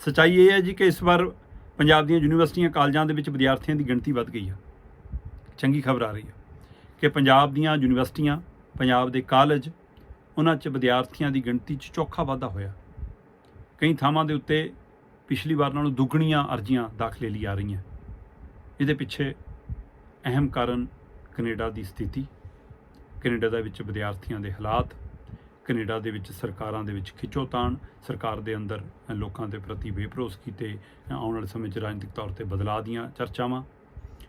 ਸਚਾਈ ਇਹ ਹੈ ਜੀ ਕਿ ਇਸ ਵਾਰ ਪੰਜਾਬ ਦੀਆਂ ਯੂਨੀਵਰਸਿਟੀਆਂ ਕਾਲਜਾਂ ਦੇ ਵਿੱਚ ਵਿਦਿਆਰਥੀਆਂ ਦੀ ਗਿਣਤੀ ਵੱਧ ਗਈ ਆ। ਚੰਗੀ ਖਬਰ ਆ ਰਹੀ ਹੈ ਕਿ ਪੰਜਾਬ ਦੀਆਂ ਯੂਨੀਵਰਸਿਟੀਆਂ, ਪੰਜਾਬ ਦੇ ਕਾਲਜ, ਉਹਨਾਂ 'ਚ ਵਿਦਿਆਰਥੀਆਂ ਦੀ ਗਿਣਤੀ 'ਚ ਚੌਖਾ ਵਾਧਾ ਹੋਇਆ। ਕਈ ਥਾਵਾਂ ਦੇ ਉੱਤੇ ਪਿਛਲੀ ਵਾਰ ਨਾਲੋਂ ਦੁੱਗਣੀਆਂ ਅਰਜ਼ੀਆਂ ਦਾਖਲੇ ਲਈ ਆ ਰਹੀਆਂ। ਇਹਦੇ ਪਿੱਛੇ ਅਹਿਮ ਕਾਰਨ ਕੈਨੇਡਾ ਦੀ ਸਥਿਤੀ, ਕੈਨੇਡਾ ਦੇ ਵਿੱਚ ਵਿਦਿਆਰਥੀਆਂ ਦੇ ਹਾਲਾਤ ਕੈਨੇਡਾ ਦੇ ਵਿੱਚ ਸਰਕਾਰਾਂ ਦੇ ਵਿੱਚ ਖਿੱਚੋਤਾਣ ਸਰਕਾਰ ਦੇ ਅੰਦਰ ਲੋਕਾਂ ਦੇ ਪ੍ਰਤੀ ਬੇਭਰੋਸਗੀ ਤੇ ਆਉਣ ਵਾਲੇ ਸਮੇਂ 'ਚ ਰਾਜਨੀਤਿਕ ਤੌਰ ਤੇ ਬਦਲਾਅ ਦੀਆਂ ਚਰਚਾਵਾਂ,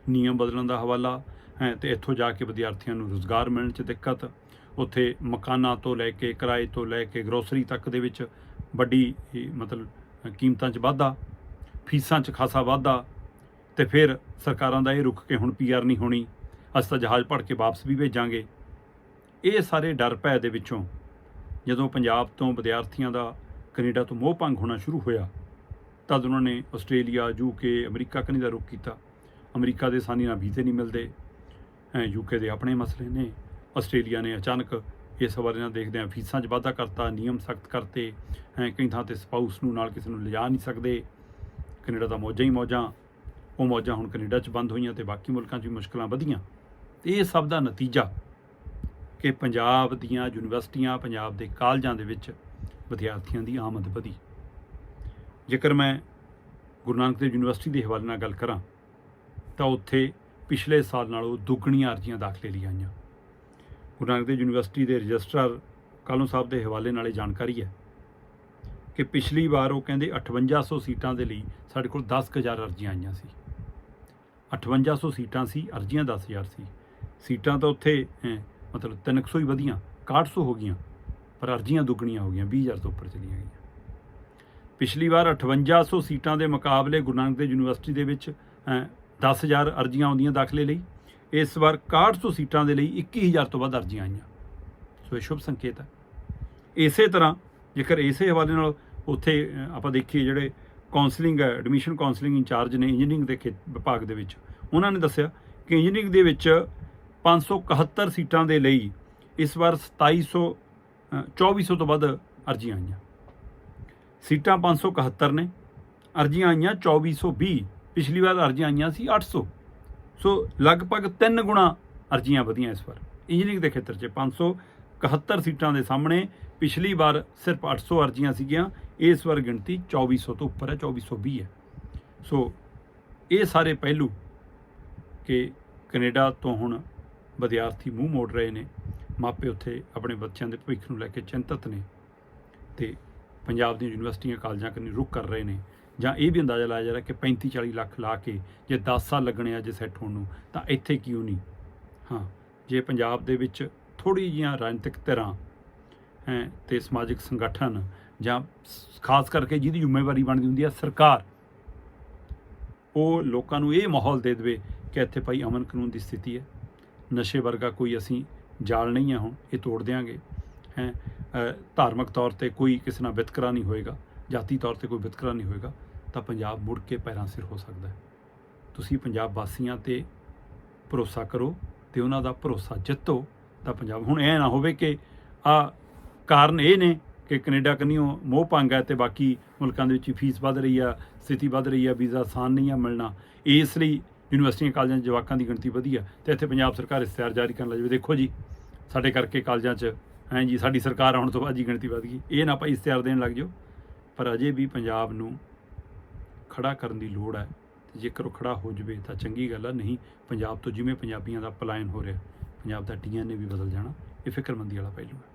ਨਿਯਮ ਬਦਲਣ ਦਾ ਹਵਾਲਾ, ਹੈ, ਤੇ ਇੱਥੋਂ ਜਾ ਕੇ ਵਿਦਿਆਰਥੀਆਂ ਨੂੰ ਰੋਜ਼ਗਾਰ ਮਿਲਣ 'ਚ ਦਿੱਕਤ, ਉੱਥੇ ਮਕਾਨਾਂ ਤੋਂ ਲੈ ਕੇ ਕਿਰਾਏ ਤੋਂ ਲੈ ਕੇ ਗਰੋਸਰੀ ਤੱਕ ਦੇ ਵਿੱਚ ਵੱਡੀ ਮਤਲਬ, ਕੀਮਤਾਂ 'ਚ ਵਾਧਾ, ਫੀਸਾਂ 'ਚ ਖਾਸਾ ਵਾਧਾ, ਤੇ ਫਿਰ ਸਰਕਾਰਾਂ ਦਾ ਇਹ ਰੁਕ ਕੇ ਹੁਣ ਪੀਆਰ ਨਹੀਂ ਹੋਣੀ, ਅਸੀਂ ਤਾਂ ਜਹਾਜ਼ ਭੜ ਕੇ ਵਾਪਸ ਵੀ ਭੇਜਾਂਗੇ। ਇਹ ਸਾਰੇ ਡਰ ਭੈ ਦੇ ਵਿੱਚੋਂ ਜਦੋਂ ਪੰਜਾਬ ਤੋਂ ਵਿਦਿਆਰਥੀਆਂ ਦਾ ਕੈਨੇਡਾ ਤੋਂ ਮੋਹ ਭੰਗ ਹੋਣਾ ਸ਼ੁਰੂ ਹੋਇਆ ਤਦ ਉਹਨਾਂ ਨੇ ਆਸਟ੍ਰੇਲੀਆ ਯੂਕੇ ਅਮਰੀਕਾ ਕਨੀ ਦਾ ਰੁਖ ਕੀਤਾ। ਅਮਰੀਕਾ ਦੇ ਆਸਾਨੀ ਨਾਲ ਵੀਜ਼ੇ ਨਹੀਂ ਮਿਲਦੇ। ਯੂਕੇ ਦੇ ਆਪਣੇ ਮਸਲੇ ਨੇ। ਆਸਟ੍ਰੇਲੀਆ ਨੇ ਅਚਾਨਕ ਇਸ ਬਾਰੇ ਨਾਲ ਦੇਖਦੇ ਆ ਫੀਸਾਂ 'ਚ ਵਾਧਾ ਕਰਤਾ ਨਿਯਮ ਸਖਤ ਕਰਤੇ। ਹੈਂ, ਕਈ ਥਾਂ ਤੇ ਸਪਾਊਸ ਨੂੰ ਨਾਲ ਕਿਸੇ ਨੂੰ ਲਿਜਾ ਨਹੀਂ ਸਕਦੇ। ਕੈਨੇਡਾ ਦਾ ਮੌਜਾਂ ਹੀ ਮੌਜਾਂ। ਉਹ ਮੌਜਾਂ ਹੁਣ ਕੈਨੇਡਾ 'ਚ ਬੰਦ ਹੋਈਆਂ ਤੇ ਬਾਕੀ ਮੁਲਕਾਂ 'ਚ ਵੀ ਮੁਸ਼ਕਲਾਂ ਵਧੀਆਂ। ਇਹ ਸਭ ਦਾ ਨਤੀਜਾ ਕਿ ਪੰਜਾਬ ਦੀਆਂ ਯੂਨੀਵਰਸਿਟੀਆਂ, ਪੰਜਾਬ ਦੇ ਕਾਲਜਾਂ ਦੇ ਵਿੱਚ ਵਿਦਿਆਰਥੀਆਂ ਦੀ ਆਮਦ ਵਧੀ। ਜੇਕਰ ਮੈਂ ਗੁਰੂ ਨਾਨਕ ਦੇਵ ਯੂਨੀਵਰਸਿਟੀ ਦੇ ਹਵਾਲੇ ਨਾਲ ਗੱਲ ਕਰਾਂ, ਤਾਂ ਉੱਥੇ ਪਿਛਲੇ ਸਾਲ ਨਾਲੋਂ ਦੁੱਗਣੀਆਂ ਅਰਜ਼ੀਆਂ ਦਾਖਲੇ ਲਈ ਆਈਆਂ। ਗੁਰੂ ਨਾਨਕ ਦੇਵ ਯੂਨੀਵਰਸਿਟੀ ਦੇ ਰਜਿਸਟਰਾਰ ਕਾਲੋਂ ਸਾਹਿਬ ਦੇ ਹਵਾਲੇ ਨਾਲ ਇਹ ਜਾਣਕਾਰੀ ਹੈ ਕਿ ਪਿਛਲੀ ਵਾਰ ਉਹ ਕਹਿੰਦੇ 5800 ਸੀਟਾਂ ਦੇ ਲਈ ਸਾਡੇ ਕੋਲ 10000 ਅਰਜ਼ੀਆਂ ਆਈਆਂ ਸੀ। 5800 ਸੀਟਾਂ ਸੀ, ਅਰਜ਼ੀਆਂ 10000 ਸੀ। ਸੀਟਾਂ ਤਾਂ ਉੱਥੇ ਮਤਲਬ 300 ਹੀ ਵਧੀਆਂ 6100 ਹੋ ਗਈਆਂ ਪਰ ਅਰਜ਼ੀਆਂ ਦੁੱਗਣੀਆਂ ਹੋ ਗਈਆਂ 20000 ਤੋਂ ਉੱਪਰ ਚਲੀਆਂ ਗਈਆਂ। ਪਿਛਲੀ ਵਾਰ 5800 ਸੀਟਾਂ ਦੇ ਮੁਕਾਬਲੇ ਗੁਰੂ ਨਾਨਕ ਦੇਵ ਯੂਨੀਵਰਸਿਟੀ ਦੇ ਵਿੱਚ ਅਹ, 10000 ਅਰਜ਼ੀਆਂ ਆਉਂਦੀਆਂ ਦਾਖਲੇ ਲਈ। ਇਸ ਵਾਰ 6100 ਸੀਟਾਂ ਦੇ ਲਈ 21000 ਤੋਂ ਵੱਧ ਅਰਜ਼ੀਆਂ ਆਈਆਂ। ਸੋ ਇਹ ਸ਼ੁਭ ਸੰਕੇਤ ਹੈ। ਇਸੇ ਤਰ੍ਹਾਂ ਜੇਕਰ ਇਸੇ ਹਵਾਲੇ ਨਾਲ ਉੱਥੇ ਆਪਾਂ ਦੇਖੀਏ ਜਿਹੜੇ ਕਾਉਂਸਲਿੰਗ ਹੈ ਐਡਮਿਸ਼ਨ ਕਾਉਂਸਲਿੰਗ ਇੰਚਾਰਜ ਨੇ ਇੰਜੀਨੀਅਰਿੰਗ ਦੇ ਖੇ- ਵਿਭਾਗ ਦੇ ਵਿੱਚ ਉਹਨਾਂ ਨੇ ਦੱਸਿਆ ਕਿ ਇੰਜੀਨੀਅਰਿੰਗ ਦੇ ਵਿੱਚ 571 ਸੀਟਾਂ ਦੇ ਲਈ ਇਸ ਵਾਰ 2700 ਅ, 2400 ਤੋਂ ਵੱਧ ਅਰਜ਼ੀਆਂ ਆਈਆਂ। ਸੀਟਾਂ 571 ਨੇ ਅਰਜ਼ੀਆਂ ਆਈਆਂ 2420 ਪਿਛਲੀ ਵਾਰ ਅਰਜ਼ੀਆਂ ਆਈਆਂ ਸੀ 800 ਸੋ। ਲਗਭਗ 3 ਗੁਣਾ ਅਰਜ਼ੀਆਂ ਵਧੀਆਂ ਇਸ ਵਾਰ। ਇੰਜੀਨੀਅਰਿੰਗ ਦੇ ਖੇਤਰ 'ਚ 571 ਸੀਟਾਂ ਦੇ ਸਾਹਮਣੇ ਪਿਛਲੀ ਵਾਰ ਸਿਰਫ 800 ਅਰਜ਼ੀਆਂ ਸੀਗੀਆਂ ਇਸ ਵਾਰ ਗਿਣਤੀ 2400 ਤੋਂ ਉੱਪਰ ਹੈ 2420 ਹੈ। ਸੋ ਇਹ ਸਾਰੇ ਪਹਿਲੂ ਕਿ ਕੈਨੇਡਾ ਤੋਂ ਹੁਣ ਵਿਦਿਆਰਥੀ ਮੂੰਹ ਮੋੜ ਰਹੇ ਨੇ। ਮਾਪੇ ਉੱਥੇ ਆਪਣੇ ਬੱਚਿਆਂ ਦੇ ਭਵਿੱਖ ਨੂੰ ਲੈ ਕੇ ਚਿੰਤਤ ਨੇ ਤੇ ਪੰਜਾਬ ਦੀਆਂ ਯੂਨੀਵਰਸਿਟੀਆਂ ਕਾਲਜਾਂ ਕੰਨੀ ਰੁਕ ਕਰ ਰਹੇ ਨੇ। ਜਾਂ ਇਹ ਵੀ ਅੰਦਾਜ਼ਾ ਲਾਇਆ ਜਾ ਰਿਹਾ ਕਿ 35 40 ਲੱਖ ਲਾ ਕੇ ਜੇ 10 ਸਾਲ ਲੱਗਣੇ ਆ ਜੇ ਸੈੱਟ ਹੋਣ ਨੂੰ, ਤਾਂ ਇੱਥੇ ਕਿਉਂ ਨਹੀਂ? ਹਾਂ, ਜੇ ਪੰਜਾਬ ਦੇ ਵਿੱਚ ਥੋੜੀ ਜੀਆਂ ਰਾਜਨੀਤਿਕ ਧਿਰਾਂ ਹੈ ਤੇ ਸਮਾਜਿਕ ਸੰਗਠਨ ਜਾਂ ਖਾਸ ਕਰਕੇ ਜਿਹਦੀ ਜ਼ਿੰਮੇਵਾਰੀ ਬਣਦੀ ਹੁੰਦੀ ਹੈ ਸਰਕਾਰ, ਉਹ ਲੋਕਾਂ ਨੂੰ ਇਹ ਮਾਹੌਲ ਦੇ ਦੇਵੇ ਕਿ ਇੱਥੇ ਭਾਈ ਅਮਨ ਕਾਨੂੰਨ ਦੀ ਸਥਿਤੀ ਹੈ। ਨਸ਼ੇ ਵਰਗਾ ਕੋਈ ਅਸੀਂ ਜਾਲ ਨਹੀਂ ਹੈ ਹੁਣ, ਇਹ ਤੋੜ ਦਿਆਂਗੇ। ਹੈ ਧਾਰਮਿਕ ਤੌਰ ਤੇ ਕੋਈ ਕਿਸੇ ਨਾਲ ਵਿਤਕਰਾ ਨਹੀਂ ਹੋਏਗਾ, ਜਾਤੀ ਤੌਰ ਤੇ ਕੋਈ ਵਿਤਕਰਾ ਨਹੀਂ ਹੋਏਗਾ, ਤਾਂ ਪੰਜਾਬ ਮੁੜ ਕੇ ਪੈਰਾਂ ਸਿਰ ਹੋ ਸਕਦਾ ਹੈ। ਤੁਸੀਂ ਪੰਜਾਬ ਵਾਸੀਆਂ ਤੇ ਭਰੋਸਾ ਕਰੋ ਤੇ ਉਹਨਾਂ ਦਾ ਭਰੋਸਾ ਜਿੱਤੋ, ਤਾਂ ਪੰਜਾਬ ਹੁਣ ਇਹ ਨਾ ਹੋਵੇ ਕਿ ਆ ਕਾਰਨ ਇਹ ਨੇ ਕਿ ਕੈਨੇਡਾ ਕੰਨੀਓ ਮੋਹ ਭੰਗ ਹੈ ਤੇ ਬਾਕੀ ਮੁਲਕਾਂ ਦੇ ਵਿੱਚ ਫੀਸ ਵੱਧ ਰਹੀ ਆ, ਸਥਿਤੀ ਵੱਧ ਰਹੀ ਆ, ਵੀਜ਼ਾ ਆਸਾਨ ਨਹੀਂ ਆ ਮਿਲਣਾ। ਇਸ ਲਈ ਯੂਨੀਵਰਸਿਟੀਆਂ, ਕਾਲਜਾਂ 'ਚ ਜਵਾਕਾਂ ਦੀ ਗਿਣਤੀ ਵਧੀ ਆ ਤੇ ਇੱਥੇ ਪੰਜਾਬ ਸਰਕਾਰ ਇਸ਼ਤਿਹਾਰ ਜਾਰੀ ਕਰਨ ਲੱਗੀ ਦੇਖੋ ਜੀ, ਸਾਡੇ ਕਰਕੇ ਕਾਲਜਾਂ 'ਚ ਐਂ ਜੀ, ਸਾਡੀ ਸਰਕਾਰ ਆਉਣ ਤੋਂ ਬਾਅਦ ਜੀ ਗਿਣਤੀ ਵੱਧ ਗਈ। ਇਹ ਨਾ ਭਾਈ ਇਸ਼ਤਿਹਾਰ ਦੇਣ ਲੱਗ ਜਾਓ, ਪਰ ਅਜੇ ਵੀ ਪੰਜਾਬ ਨੂੰ ਖੜਾ ਕਰਨ ਦੀ ਲੋੜ ਹੈ। ਤੇ ਜੇਕਰ ਉਹ ਖੜਾ ਹੋ ਜਵੇ ਤਾਂ ਚੰਗੀ ਗੱਲ ਆ, ਨਹੀਂ ਪੰਜਾਬ ਤੋਂ ਜਿਵੇਂ ਪੰਜਾਬੀਆਂ ਦਾ ਪਲਾਇਨ ਹੋ ਰਿਹਾ, ਪੰਜਾਬ ਦਾ ਡੀਐਨਏ ਵੀ ਬਦਲ ਜਾਣਾ, ਇਹ ਫਿਕਰਮੰਦੀ ਵਾਲਾ ਪਹਿਲੂ ਹੈ।